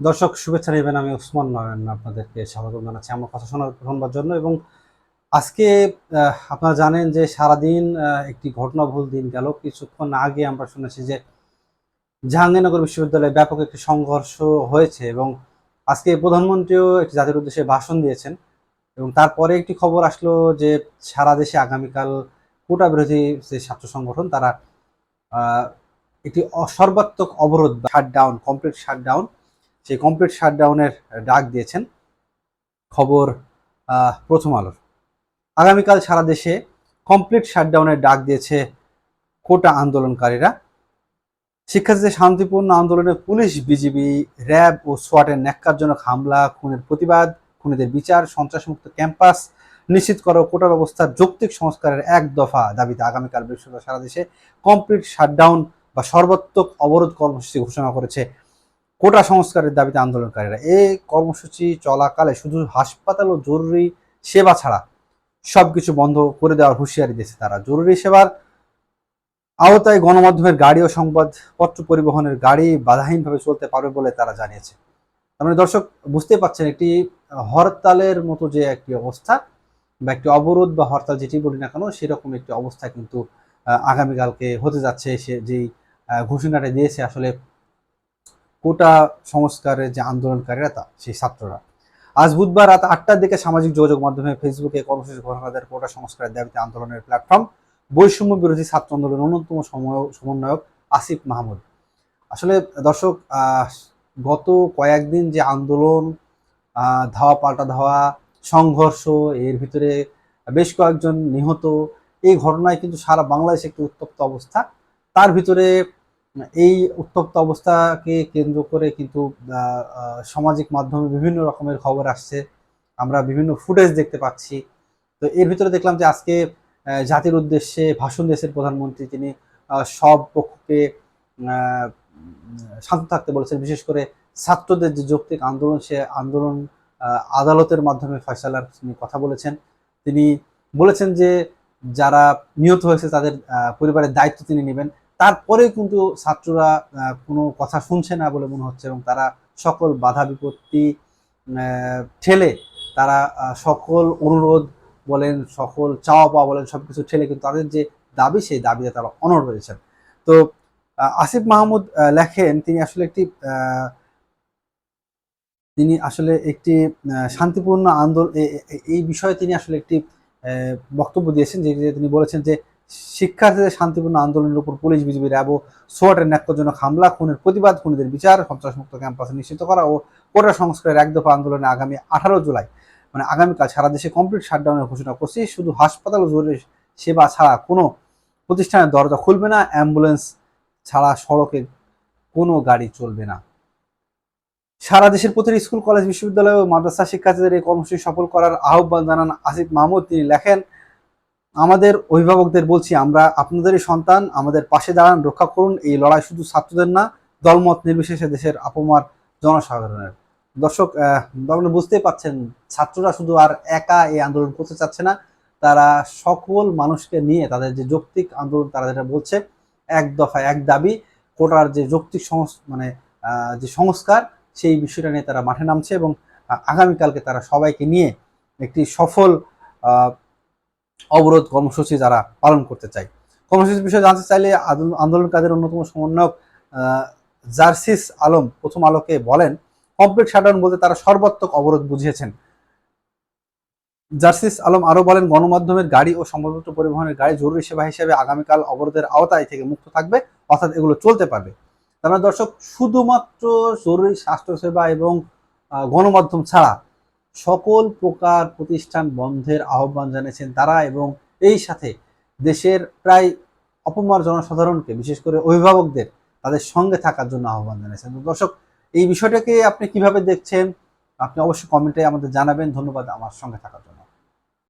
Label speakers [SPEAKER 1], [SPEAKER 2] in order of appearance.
[SPEAKER 1] দর্শক, শুভেচ্ছা নেবেন আমি ওসমান নয়ন আপনাদেরকে স্বাগত জানাচ্ছি আমার কথা শোনার প্রথমবার জন্য এবং আজকে আপনারা জানেন যে সারাদিন একটি ঘটনাবহুল দিন গেল। কিছুক্ষণ আগে আমরা শুনেছি যে জাহাঙ্গীরনগর বিশ্ববিদ্যালয়ে ব্যাপক একটি সংঘর্ষ হয়েছে এবং আজকে প্রধানমন্ত্রীও একটি জাতির উদ্দেশ্যে ভাষণ দিয়েছেন এবং তারপরে একটি খবর আসলো যে সারা দেশে আগামীকাল কোটা বিরোধী যে ছাত্র সংগঠন, তারা একটি সর্বাত্মক অবরোধ শাটডাউন কমপ্লিট শাটডাউন সেই কমপ্লিট শাটডাউনের ডাক দিয়েছেন। খবর প্রথম আলোর। আগামীকাল সারা দেশে কমপ্লিট শাটডাউনের ডাক দিয়েছে কোটা আন্দোলনকারীরা। শিক্ষার্থীদের শান্তিপূর্ণ আন্দোলনে পুলিশ, বিজিবি, র্যাব ও সোয়াটের ন্যাক্কারজনক হামলা, খুনের প্রতিবাদ, খুনিদের বিচার, সন্ত্রাসমুক্ত ক্যাম্পাস, নিশ্চিত করো কোটা ব্যবস্থার যৌক্তিক সংস্কারের এক দফা দাবিতে আগামীকাল বৃহস্পতিবার সারা দেশে কমপ্লিট শাটডাউন বা সর্বাত্মক অবরোধ কর্মসূচি ঘোষণা করেছে কোটা সংস্কারের দাবিতে আন্দোলনকারীরা। এই কর্মসূচি চলাকালে শুধু হাসপাতাল ও জরুরি সেবা ছাড়া সবকিছু বন্ধ করে দেওয়ার হুঁশিয়ারি দিয়েছে তারা। জরুরি সেবার আওতায় গণমাধ্যমের গাড়ি ও সংবাদপত্র পরিবহনের গাড়ি বাধাহীনভাবে চলতে পারবে বলে তারা জানিয়েছে। তার মানে দর্শক বুঝতে পারছেন একটি হরতালের মতো যে একটি অবস্থা বা একটি অবরোধ বা হরতাল যেটি বলি না কেন, সেরকম একটি অবস্থা কিন্তু আগামীকালকে হতে যাচ্ছে সে যেই ঘোষণাটা দিয়েছে আসলে কোটা সংস্কারের যে আন্দোলনকারীরা তা, সেই ছাত্ররা। আজ বুধবার রাত আটটার দিকে সামাজিক যোগাযোগ মাধ্যমে ফেসবুকে কর্মসূচি ঘোষণাদের কোটা সংস্কারের দাবিতে আন্দোলনের প্ল্যাটফর্ম বৈষম্য বিরোধী ছাত্র আন্দোলনের অন্যতম সমন্বয়ক আসিফ মাহমুদ। আসলে দর্শক গত কয়েকদিন যে আন্দোলন ধাওয়া পাল্টা ধাওয়া, সংঘর্ষ, এর ভিতরে বেশ কয়েকজন নিহত, এই ঘটনায় কিন্তু সারা বাংলাদেশে একটি উত্তপ্ত অবস্থা। তার ভিতরে এই উত্তপ্ত অবস্থাকে কেন্দ্র করে কিন্তু সামাজিক মাধ্যমে বিভিন্ন রকমের খবর আসছে। আমরা বিভিন্ন ফুটেজ দেখতে পাচ্ছি। তো এর ভিতরে দেখলাম যে আজকে জাতির উদ্দেশ্যে ভাষণ দেশের প্রধানমন্ত্রী। তিনি সব পক্ষকে শান্ত থাকতে বলেছেন। বিশেষ করে ছাত্রদের যে যৌক্তিক আন্দোলন, সে আন্দোলন আদালতের মাধ্যমে ফয়সালার তিনি কথা বলেছেন। তিনি বলেছেন যে যারা নিহত হয়েছে তাদের পরিবারের দায়িত্ব তিনি নেবেন। তারপরেও কিন্তু ছাত্ররা কোনো কথা শুনছে না বলে মনে হচ্ছে এবং তারা সকল বাধা বিপত্তি ঠেলে তারা সকল অনুরোধ বলেন, সকল চাওয়া পাওয়া বলেন সব কিছু ঠেলে কিন্তু তাদের যে দাবি, সেই দাবিতে তারা অনড় রয়েছেন। তো আসিফ মাহমুদ লেখেন, তিনি আসলে একটি তিনি আসলে একটি শান্তিপূর্ণ আন্দোলন এই বিষয়ে তিনি আসলে একটি বক্তব্য দিয়েছেন যে তিনি বলেছেন যে শিক্ষার্থীদের শান্তিপূর্ণ আন্দোলনের উপর পুলিশ বিজিবি র্যাব ও সোয়াটের ন্যাক্যজনক হামলা, খুনের প্রতিবাদ, খুনিদের বিচার, সন্ত্রাসমুক্ত ক্যাম্পাসে নিশ্চিত করা ও কোটা সংস্কারের এক দফা আন্দোলনে আগামী আঠারো জুলাই মানে আগামীকাল সারা দেশে কমপ্লিট শাটডাউনের ঘোষণা করছি। শুধু হাসপাতাল ও জরুরি সেবা ছাড়া কোনো প্রতিষ্ঠানের দরজা খুলবে না, অ্যাম্বুলেন্স ছাড়া সড়কে কোনো গাড়ি চলবে না। সারা দেশের প্রতিটি স্কুল, কলেজ, বিশ্ববিদ্যালয় ও মাদ্রাসা শিক্ষার্থীদের এই কর্মসূচি সফল করার আহ্বান জানান আসিফ মাহমুদ। তিনি লেখেন আমাদের অভিভাবকদের বলছি আমরা আপনাদেরই সন্তান আমাদের পাশে দাঁড়ান রক্ষা করুন এই লড়াই শুধু ছাত্রদের না দলমত নির্বিশেষে দেশের আপমার জনসাধারণের। দর্শক আহ, আপনারা বুঝতেই পাচ্ছেন ছাত্ররা শুধু আর একা এই আন্দোলন করতে চাচ্ছে না তারা সকল মানুষকে নিয়ে তাদের যে যৌক্তিক আন্দোলন তারা যেটা বলছে এক দফা এক দাবি কোটার যে যৌক্তিক মানে যে সংস্কার সেই বিষয়টা নিয়ে তারা মাঠে নামছে এবং আগামীকালকে তারা সবাইকে নিয়ে একটি সফল অবরোধ কর্মসূচি যারা পালন করতে চায়। কর্মসূচির বিষয়ে জানতে চাইলে আন্দোলনকারীদের অন্যতম সমন্বয়ক জার্সিস আলম প্রথম আলোকে বলেন, কমপ্লিট শাটডাউন বলতে তারা সর্বাত্মক অবরোধ বুঝিয়েছেন। জার্সিস আলম আরও বলেন, গণমাধ্যমের গাড়ি ও সংবাদপত্র পরিবহনের গাড়ি জরুরি সেবা হিসেবে আগামীকাল অবরোধের আওতায় থেকে মুক্ত থাকবে, অর্থাৎ এগুলো চলতে পারবে। তার মানে দর্শক, শুধুমাত্র জরুরি স্বাস্থ্যসেবা এবং গণমাধ্যম ছাড়া সকল প্রকার প্রতিষ্ঠান বন্ধের আহ্বান জানিয়েছেন তারা এবং এই সাথে দেশের প্রায় অপমার জনসাধারণকে, বিশেষ করে অভিভাবকদের, তাদের সঙ্গে থাকার জন্য আহ্বান জানিয়েছেন। দর্শক, এই বিষয়টাকে আপনি কীভাবে দেখছেন? আপনি অবশ্যই কমেন্টে আমাদের জানাবেন। ধন্যবাদ আমার সঙ্গে থাকার জন্য।